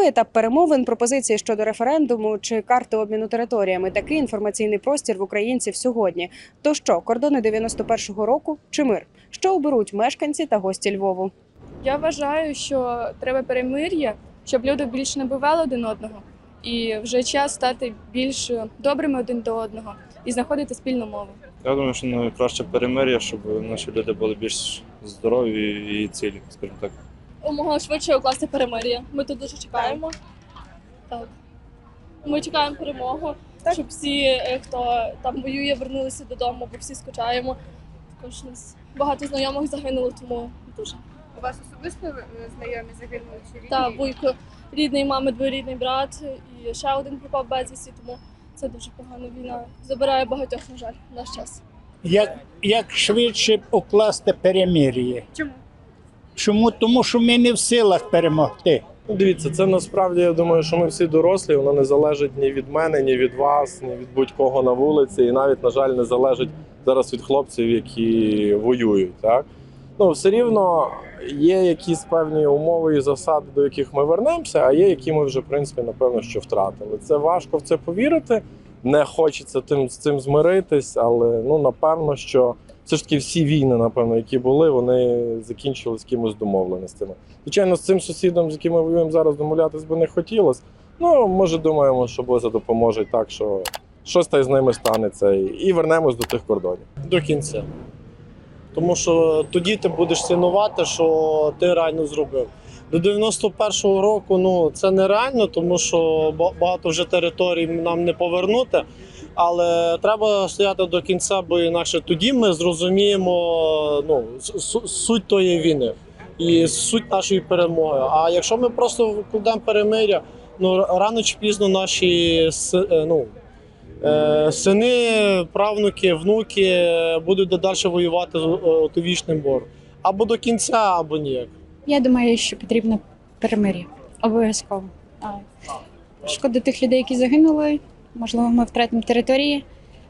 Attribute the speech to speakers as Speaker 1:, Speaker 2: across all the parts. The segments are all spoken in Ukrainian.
Speaker 1: Новий етап перемовин, пропозиції щодо референдуму чи карти обміну територіями. Такий інформаційний простір в українців сьогодні. То що, кордони 91-го року чи мир? Що оберуть мешканці та гості Львову?
Speaker 2: Я вважаю, що треба перемир'я, щоб люди більше не бивали один одного, і вже час стати більш добрими один до одного і знаходити спільну мову.
Speaker 3: Я думаю, що найкраще перемир'я, щоб наші люди були більш здорові і цілі, скажімо так.
Speaker 4: Умога швидше укласти перемир'я. Ми тут дуже чекаємо. Так. Ми чекаємо перемогу, щоб всі, е, хто там воює, вернулися додому, бо всі скучаємо. Також у нас багато знайомих загинуло, тому дуже.
Speaker 5: У вас особисто е, знайомі загинули чи рідні?
Speaker 4: Та вуйко, рідний мами, двоюрідний брат, і ще один пропав безвісті, тому це дуже погана війна. Забирає багатьох, на жаль, в наш час.
Speaker 6: як, як швидше укласти перемир'я.
Speaker 5: Чому?
Speaker 6: Чому? Тому що ми не в силах перемогти.
Speaker 7: Дивіться, це насправді я думаю, що ми всі дорослі. Воно не залежить ні від мене, ні від вас, ні від будь-кого на вулиці, і навіть, на жаль, не залежить зараз від хлопців, які воюють. Так ну все рівно є якісь певні умови і засади, до яких ми вернемося, а є, які ми вже в принципі напевно що втратили. Це важко в це повірити. Не хочеться тим з цим змиритись, але ну напевно, що все ж таки всі війни, напевно, які були, вони закінчились кимось домовленостями. Звичайно, з цим сусідом, з яким ми воюємо зараз, домовлятись би не хотілося. Ну, може, думаємо, що Боза допоможе так, що щось та й з ними станеться, і вернемось до тих кордонів.
Speaker 8: до кінця. Тому що тоді ти будеш цінувати, що ти реально зробив. До 91-го року ну, це нереально, тому що багато вже територій нам не повернути. Але треба стояти до кінця, бо інакше тоді ми зрозуміємо ну, суть тої війни і суть нашої перемоги. А якщо ми просто вкладемо перемиря, ну рано чи пізно наші е, ну, Е, Сини, правнуки, внуки будуть далі воювати з е, вічним бором. Або до кінця, або ніяк.
Speaker 9: Я думаю, що потрібно перемир'я. Обов'язково. Шкода тих людей, які загинули. Можливо, ми втратимо території,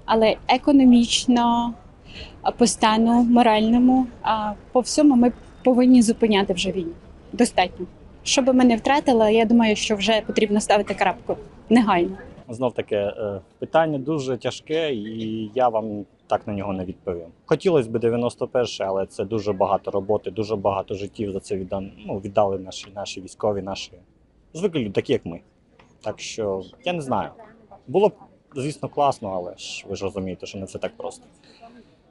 Speaker 9: але економічно, по стану, моральному, по всьому ми повинні зупиняти вже війну. Достатньо. Щоб ми не втратили, я думаю, що вже потрібно ставити крапку негайно.
Speaker 10: Знов таке питання дуже тяжке, і я вам так на нього не відповім. Хотілося б 91, але це дуже багато роботи, дуже багато життів за це віддан, ну, віддали наші, наші військові, наші звиклі люди, такі як ми. Так що я не знаю. Було б, звісно, класно, але ж ви ж розумієте, що не все так просто.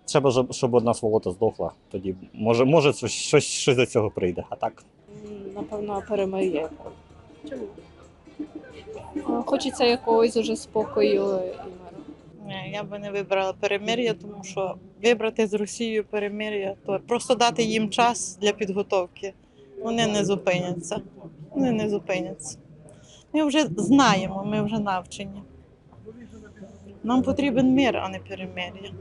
Speaker 10: Треба, щоб- одна сволота здохла, тоді може, може щось, щось, щось до цього прийде. А так
Speaker 11: Напевно, перемир'я.
Speaker 5: Чому?
Speaker 11: Хочеться якогось уже спокою і миру.
Speaker 12: Ні, я би не вибрала перемир'я, тому що вибрати з Росією перемир'я, то просто дати їм час для підготовки. Вони не зупиняться. Вони не зупиняться. Ми вже знаємо, ми вже навчені. Нам потрібен мир, а не перемир'я.